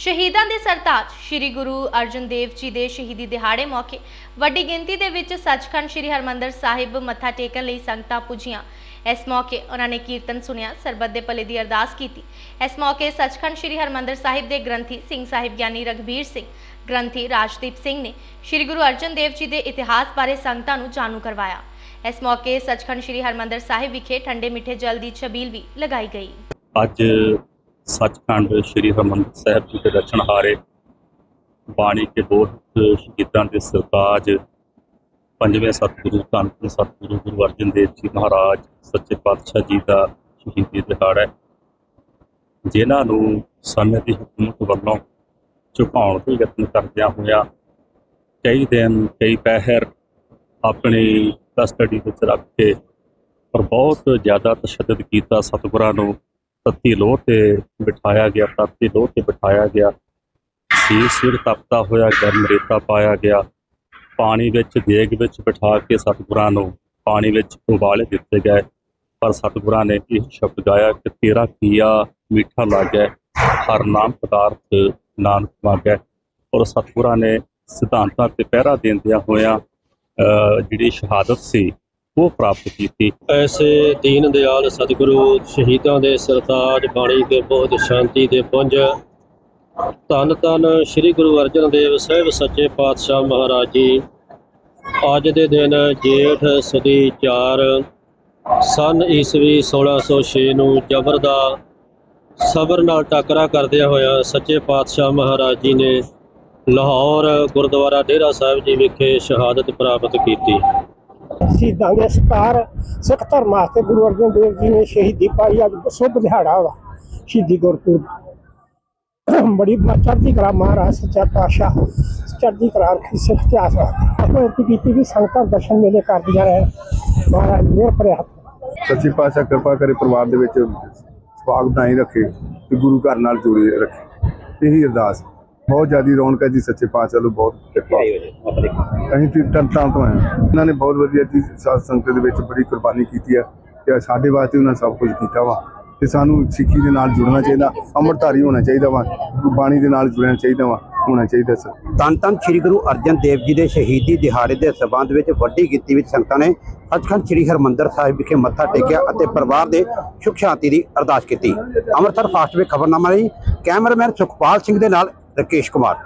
ਸ਼ਹੀਦਾਂ ਦੇ ਸਰਤਾਜ ਸ੍ਰੀ ਗੁਰੂ ਅਰਜਨ ਦੇਵ ਜੀ ਦੇ ਸ਼ਹੀਦੀ ਦਿਹਾੜੇ ਮੌਕੇ ਵੱਡੀ ਗਿਣਤੀ ਦੇ ਵਿੱਚ ਸੱਚਖੰਡ ਸ੍ਰੀ ਹਰਮੰਦਰ ਸਾਹਿਬ ਮੱਥਾ ਟੇਕਣ ਲਈ ਸੰਗਤਾਂ ਪੁੱਜੀਆਂ। ਇਸ ਮੌਕੇ ਉਹਨਾਂ ਨੇ ਕੀਰਤਨ ਸੁਣਿਆ, ਸਰਬੱਤ ਦੇ ਭਲੇ ਦੀ ਅਰਦਾਸ ਕੀਤੀ। ਇਸ ਮੌਕੇ ਸੱਚਖੰਡ ਸ੍ਰੀ ਹਰਮੰਦਰ ਸਾਹਿਬ ਦੇ ਗ੍ਰੰਥੀ ਸਿੰਘ ਸਾਹਿਬ ਗਿਆਨੀ ਰਘਬੀਰ ਸਿੰਘ, ਗ੍ਰੰਥੀ ਰਾਜਦੀਪ ਸਿੰਘ ਨੇ ਸ੍ਰੀ ਗੁਰੂ ਅਰਜਨ ਦੇਵ ਜੀ ਦੇ ਇਤਿਹਾਸ ਬਾਰੇ ਸੰਗਤਾਂ ਨੂੰ ਜਾਣੂ ਕਰਵਾਇਆ। ਇਸ ਮੌਕੇ ਸੱਚਖੰਡ ਸ੍ਰੀ ਹਰਮੰਦਰ ਸਾਹਿਬ ਵਿਖੇ ਠੰਡੇ ਮਿੱਠੇ ਜਲ ਦੀ ਛਬੀਲ ਵੀ ਲਗਾਈ ਗਈ। ਅੱਜ ਸੱਚਖੰਡ ਸ੍ਰੀ ਹਰਿਮੰਦਰ ਸਾਹਿਬ ਜੀ ਦੇ ਰਚਨਹਾਰੇ ਬਾਣੀ ਕੇ ਬਹੁਤ ਸ਼ਹੀਦਾਂ ਦੇ ਸਰਤਾਜ ਪੰਜਵੇਂ ਸਤਿਗੁਰੂ, ਧੰਨ ਧੰਨ ਸਤਿਗੁਰੂ ਗੁਰੂ ਅਰਜਨ ਦੇਵ ਜੀ ਮਹਾਰਾਜ, ਸੱਚੇ ਪਾਤਸ਼ਾਹ ਜੀ ਦਾ ਸ਼ਹੀਦੀ ਦਿਹਾੜਾ ਹੈ। ਜਿਨ੍ਹਾਂ ਨੂੰ ਸਮੇਂ ਦੀ ਹਕੂਮਤ ਵੱਲੋਂ ਝੁਕਾਉਣ ਦੇ ਯਤਨ ਕਰਦਿਆਂ ਹੋਇਆ ਕਈ ਦਿਨ, ਕਈ ਪਹਿਰ ਆਪਣੀ ਕਸਟਡੀ ਵਿੱਚ ਰੱਖ ਕੇ ਪਰ ਬਹੁਤ ਜ਼ਿਆਦਾ ਤਸ਼ੱਦਦ ਕੀਤਾ ਸਤਿਗੁਰਾਂ ਨੂੰ ਤੱਤੀ ਲੋਹ ਤੇ ਬਿਠਾਇਆ ਗਿਆ ਤੱਤੀ ਲੋਹ ਤੇ ਬਿਠਾਇਆ ਗਿਆ। ਸੀ ਸਿਰ ਤਪਦਾ ਹੋਇਆ, ਗਰਮ ਰੇਤਾ ਪਾਇਆ ਗਿਆ। ਪਾਣੀ ਵਿੱਚ, ਦੇਗ ਵਿੱਚ ਬਿਠਾ ਕੇ ਸਤਿਗੁਰਾਂ ਨੂੰ ਪਾਣੀ ਵਿੱਚ ਉਬਾਲੇ ਦਿੱਤੇ ਗਏ। ਪਰ ਸਤਿਗੁਰਾਂ ਨੇ ਇਹ ਸ਼ਬਦ ਗਾਇਆ ਕਿ ਤੇਰਾ ਕੀਆ ਮਿੱਠਾ ਲੱਗੈ, ਹਰ ਨਾਮ ਪਦਾਰਥ ਨਾਨਕ ਮਾਗੈ। ਔਰ ਸਤਿਗੁਰਾਂ ਨੇ ਸਿਧਾਂਤਾਂ ਤੇ ਪਹਿਰਾ ਦਿੰਦਿਆਂ ਹੋਇਆਂ ਜਿਹੜੀ ਸ਼ਹਾਦਤ ਸੀ ਉਹ ਪ੍ਰਾਪਤ ਕੀਤੀ। ਐਸੇ ਦੀਨ ਦਿਆਲ ਸਤਿਗੁਰੂ, ਸ਼ਹੀਦਾਂ ਦੇ ਸਰਤਾਜ ਬਾਣੀ ਕੇ ਬਹੁਤ ਸ਼ਾਂਤੀ ਦੇ ਪੁੰਜ। ਧੰਨ ਧੰਨ ਸ੍ਰੀ ਗੁਰੂ ਅਰਜਨ ਦੇਵ ਸਾਹਿਬ ਸੱਚੇ ਪਾਤਸ਼ਾਹ ਮਹਾਰਾਜ ਜੀ। ਅੱਜ ਦੇ ਦਿਨ ਜੇਠ ਸਦੀ 4 ਸਨ ਈਸਵੀ 1606 ਨੂੰ ਜਬਰ ਦਾ ਸਬਰ ਨਾਲ ਟੱਕਰਾ ਕਰਦਿਆਂ ਹੋਇਆ ਸੱਚੇ ਪਾਤਸ਼ਾਹ ਮਹਾਰਾਜ ਜੀ ਨੇ ਲਾਹੌਰ ਗੁਰਦੁਆਰਾ ਡੇਰਾ ਸਾਹਿਬ ਜੀ ਵਿਖੇ ਸ਼ਹਾਦਤ ਪ੍ਰਾਪਤ ਕੀਤੀ। ਸ਼ਹੀਦਾਂ ਦੇ ਸਤਾਰ ਸਿੱਖ ਧਰਮ ਵਾਸਤੇ ਗੁਰੂ ਅਰਜਨ ਦੇਵ ਜੀ ਨੇ ਸ਼ਹੀਦੀ ਪਾਈ, ਅੱਜ ਸੁਭ ਦਿਹਾੜਾ ਵਾ, ਸ਼ਹੀਦੀ ਗੁਰਪੁਰਬ। ਬੜੀ ਚੜ੍ਹਦੀ ਕਲਾ ਮਹਾਰਾਜ, ਸੱਚਾ ਪਾਤਸ਼ਾਹ, ਚੜ੍ਹਦੀ ਕਲਾ ਰੱਖੀ, ਸਿੱਖ ਇਤਿਹਾਸ ਵਾਸਤੇ। ਬੇਨਤੀ ਕੀਤੀ ਕਿ ਸੰਗਤਾਂ ਦਰਸ਼ਨ ਮੇਲੇ ਕਰਦੀਆਂ ਰਹਿਣ। ਮਹਾਰਾਜ ਮਿਹਰ ਭਰੇ ਸੱਚੀ ਪਾਤਸ਼ਾਹ ਕਿਰਪਾ ਕਰੇ ਪਰਿਵਾਰ ਦੇ ਵਿੱਚ ਸਵਾਗ ਬਣਾਈ ਰੱਖੇ ਤੇ ਗੁਰੂ ਘਰ ਨਾਲ ਜੁੜੇ ਰੱਖੇ। ਇਹੀ ਅਰਦਾਸ। ਬਹੁਤ ਜ਼ਿਆਦੀ ਰੌਣਕ ਹੈ ਜੀ ਸੱਚੇ ਪਾਤਸ਼ਾਹ ਨੂੰ ਬਹੁਤ ਕਿਰਪਾ। ਅਸੀਂ ਤੇ ਤਨਤਾਂ ਤੋਂ ਆਏ ਹਾਂ। ਉਹਨਾਂ ਨੇ ਬਹੁਤ ਵਧੀਆ ਜੀ ਸਾਧ ਸੰਗਤ ਦੇ ਵਿੱਚ ਬੜੀ ਕੁਰਬਾਨੀ ਕੀਤੀ ਹੈ ਤੇ ਸਾਡੇ ਵਾਸਤੇ ਉਹਨਾਂ ਸਭ ਕੁਝ ਕੀਤਾ ਵਾ। ਤੇ ਸਾਨੂੰ ਸਿੱਖੀ ਦੇ ਨਾਲ ਜੁੜਨਾ ਚਾਹੀਦਾ ਅੰਮ੍ਰਿਤਧਾਰੀ ਹੋਣਾ ਚਾਹੀਦਾ ਵਾ ਬਾਣੀ ਦੇ ਨਾਲ ਜੁੜਨਾ ਚਾਹੀਦਾ ਵਾ ਹੋਣਾ ਚਾਹੀਦਾ ਸਰ। ਧੰਨ ਧੰਨ ਸ੍ਰੀ ਗੁਰੂ ਅਰਜਨ ਦੇਵ ਜੀ ਦੇ ਸ਼ਹੀਦੀ ਦਿਹਾੜੇ ਦੇ ਸਬੰਧ ਵਿੱਚ ਵੱਡੀ ਗਿਣਤੀ ਵਿੱਚ ਸੰਗਤਾਂ ਨੇ ਸੱਚਖੰਡ ਸ੍ਰੀ ਹਰਮੰਦਰ ਸਾਹਿਬ ਵਿਖੇ ਮੱਥਾ ਟੇਕਿਆ ਅਤੇ ਪਰਿਵਾਰ ਦੇ ਸੁਖ ਸ਼ਾਂਤੀ ਦੀ ਅਰਦਾਸ ਕੀਤੀ। ਅੰਮ੍ਰਿਤਸਰ ਫਾਸਟ ਵੇ ਖਬਰਨਾਮਾ ਲਈ ਕੈਮਰਾਮੈਨ ਸੁਖਪਾਲ ਸਿੰਘ ਦੇ ਨਾਲ ਰਕੇਸ਼ ਕੁਮਾਰ